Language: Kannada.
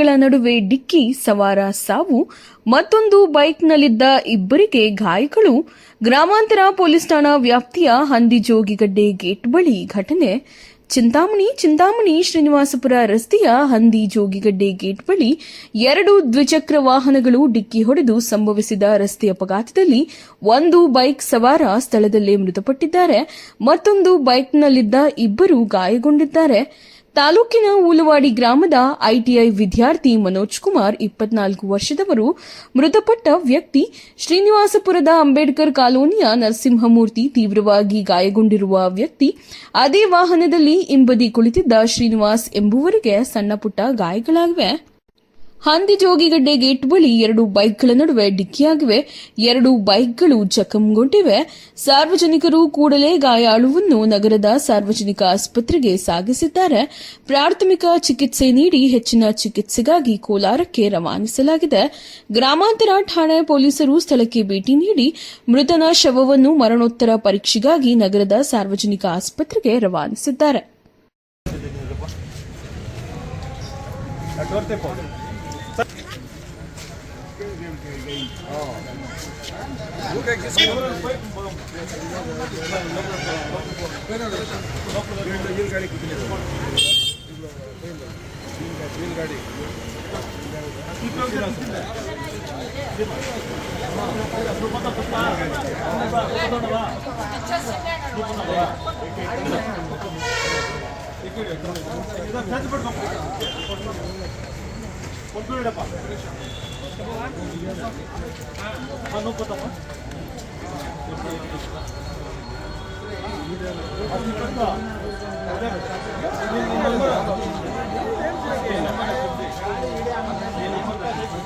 ಗಳ ನಡುವೆ ಡಿಕ್ಕಿ ಸವಾರ ಸಾವು, ಮತ್ತೊಂದು ಬೈಕ್ನಲ್ಲಿದ್ದ ಇಬ್ಬರಿಗೆ ಗಾಯಗಳು. ಗ್ರಾಮಾಂತರ ಪೊಲೀಸ್ ಠಾಣಾ ವ್ಯಾಪ್ತಿಯ ಹಂದಿಜೋಗಿಗಡ್ಡೆ ಗೇಟ್ ಬಳಿ ಘಟನೆ. ಚಿಂತಾಮಣಿ ಚಿಂತಾಮಣಿ ಶ್ರೀನಿವಾಸಪುರ ರಸ್ತೆಯ ಹಂದಿ ಜೋಗಿಗಡ್ಡೆ ಗೇಟ್ ಬಳಿ ಎರಡು ದ್ವಿಚಕ್ರ ವಾಹನಗಳು ಡಿಕ್ಕಿ ಹೊಡೆದು ಸಂಭವಿಸಿದ ರಸ್ತೆ ಅಪಘಾತದಲ್ಲಿ ಒಂದು ಬೈಕ್ ಸವಾರ ಸ್ಥಳದಲ್ಲೇ ಮೃತಪಟ್ಟಿದ್ದಾರೆ. ಮತ್ತೊಂದು ಬೈಕ್ನಲ್ಲಿದ್ದ ಇಬ್ಬರು ಗಾಯಗೊಂಡಿದ್ದಾರೆ. ತಾಲೂಕಿನ ಉಲವಾಡಿ ಗ್ರಾಮದ ಐಟಿಐ ವಿದ್ಯಾರ್ಥಿ ಮನೋಜ್ ಕುಮಾರ್ ಇಪ್ಪತ್ನಾಲ್ಕು ವರ್ಷದವರು, ಮೃತಪಟ್ಟ ವ್ಯಕ್ತಿ ಶ್ರೀನಿವಾಸಪುರದ ಅಂಬೇಡ್ಕರ್ ಕಾಲೋನಿಯ ನರಸಿಂಹಮೂರ್ತಿ ತೀವ್ರವಾಗಿ ಗಾಯಗೊಂಡಿರುವ ವ್ಯಕ್ತಿ ಅದೇ ವಾಹನದಲ್ಲಿ ಹಿಂಬದಿ ಕುಳಿತಿದ್ದ ಶ್ರೀನಿವಾಸ್ ಎಂಬುವರಿಗೆ ಸಣ್ಣಪುಟ್ಟ ಗಾಯಗಳಾಗಿವೆ. ಹಂದಿ ಜೋಗಿಗಡ್ಡೆ ಗೇಟ್ ಬಳಿ ಎರಡು ಬೈಕ್ಗಳ ನಡುವೆ ಡಿಕ್ಕಿಯಾಗಿವೆ. ಎರಡು ಬೈಕ್ಗಳು ಜಖಂಗೊಂಡಿವೆ. ಸಾರ್ವಜನಿಕರು ಕೂಡಲೇ ಗಾಯಾಳುವನ್ನು ನಗರದ ಸಾರ್ವಜನಿಕ ಆಸ್ಪತ್ರೆಗೆ ಸಾಗಿಸಿದ್ದಾರೆ. ಪ್ರಾಥಮಿಕ ಚಿಕಿತ್ಸೆ ನೀಡಿ ಹೆಚ್ಚಿನ ಚಿಕಿತ್ಸೆಗಾಗಿ ಕೋಲಾರಕ್ಕೆ ರವಾನಿಸಲಾಗಿದೆ. ಗ್ರಾಮಾಂತರ ಠಾಣೆ ಪೊಲೀಸರು ಸ್ಥಳಕ್ಕೆ ಭೇಟಿ ನೀಡಿ ಮೃತನ ಶವವನ್ನು ಮರಣೋತ್ತರ ಪರೀಕ್ಷೆಗಾಗಿ ನಗರದ ಸಾರ್ವಜನಿಕ ಆಸ್ಪತ್ರೆಗೆ ರವಾನಿಸಿದ್ದಾರೆ. ಕೊಂಡ್ಬಿಡಪ್ಪ あの子と、